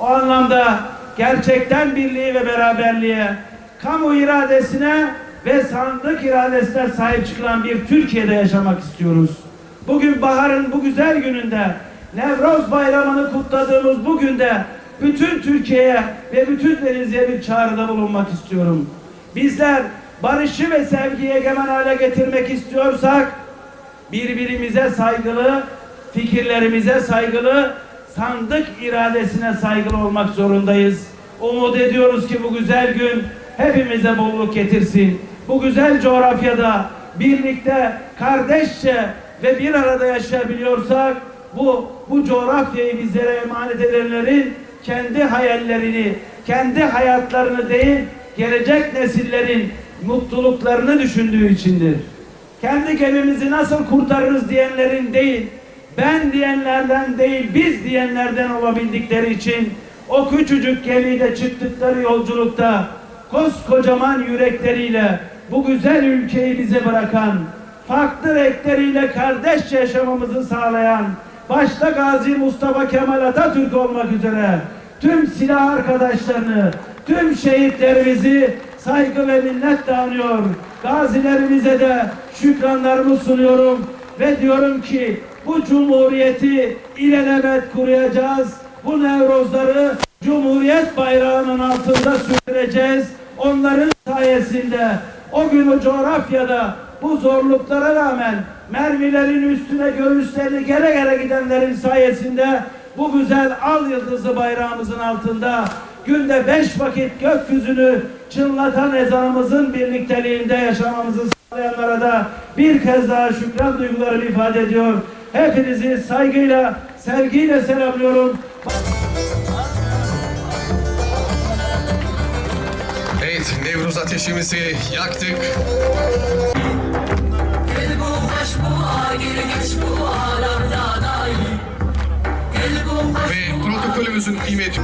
O anlamda gerçekten birliği ve beraberliğe, kamu iradesine ve sandık iradesine sahip çıkılan bir Türkiye'de yaşamak istiyoruz. Bugün baharın bu güzel gününde, Nevroz bayramını kutladığımız bu günde bütün Türkiye'ye ve bütün Denizli'ye bir çağrıda bulunmak istiyorum. Bizler barışı ve sevgiyi egemen hale getirmek istiyorsak birbirimize saygılı, fikirlerimize saygılı, sandık iradesine saygılı olmak zorundayız. Umut ediyoruz ki bu güzel gün hepimize bolluk getirsin. Bu güzel coğrafyada birlikte, kardeşçe ve bir arada yaşayabiliyorsak bu bu coğrafyayı bizlere emanet edenlerin kendi hayallerini, kendi hayatlarını değil, gelecek nesillerin mutluluklarını düşündüğü içindir kendi gemimizi nasıl kurtarırız diyenlerin değil, ben diyenlerden değil, biz diyenlerden olabildikleri için o küçücük gemiyle çıktıkları yolculukta koskocaman yürekleriyle bu güzel ülkeyi bize bırakan, farklı renkleriyle kardeşçe yaşamamızı sağlayan, başta Gazi Mustafa Kemal Atatürk olmak üzere tüm silah arkadaşlarını, tüm şehitlerimizi saygı ve minnetle anıyor. Gazilerimize de şükranlarımı sunuyorum ve diyorum ki bu cumhuriyeti ilelebet kuracağız. Bu nevrozları Cumhuriyet bayrağının altında sürdüreceğiz. Onların sayesinde o gün o coğrafyada bu zorluklara rağmen mermilerin üstüne göğüslerini gere gere gidenlerin sayesinde bu güzel al yıldızlı bayrağımızın altında günde beş vakit gökyüzünü çınlatan ezanımızın birlikteliğinde yaşamamızı sağlayanlara da bir kez daha şükran duygularımı ifade ediyor. Hepinizi saygıyla, sevgiyle selamlıyorum. Evet, Nevruz ateşimizi yaktık. Gel bu hoş bu gir geç bu alarda dahi Gel bu hoş Ve protokolümüzün kıymeti...